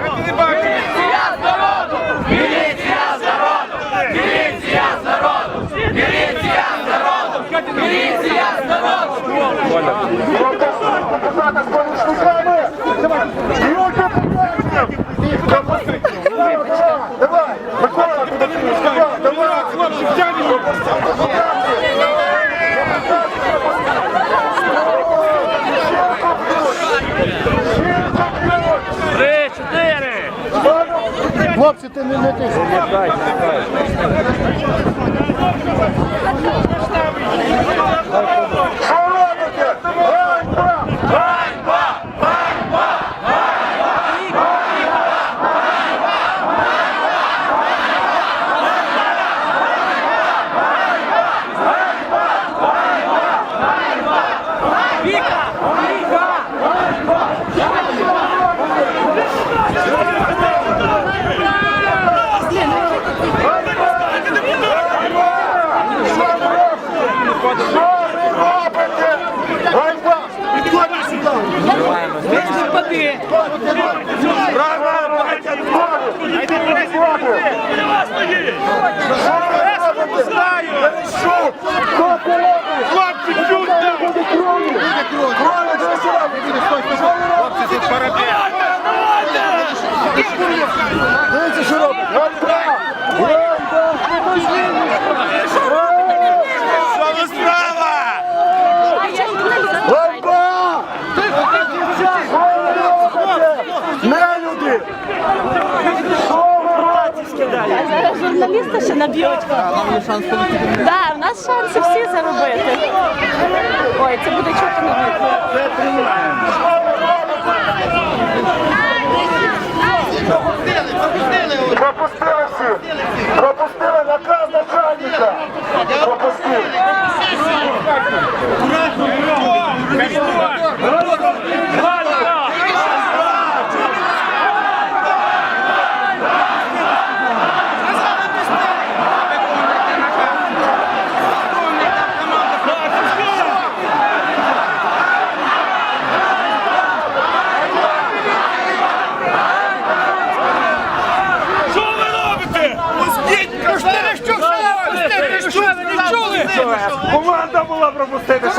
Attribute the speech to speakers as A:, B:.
A: Vai de baixo. Хлопці, ти не не ти. Хлопці, чудо! Буде крові! Крові, де що робите? Що ви? Дивіться, що робить!
B: Зараз журналісти ще наб'ють. Да, у нас шанси всі заробити. Ой, це буде чути на.
A: Пропустили всі! Пропустили наказ начальника! Пропустили!
C: Що ви робите?
A: Команда була пропустити!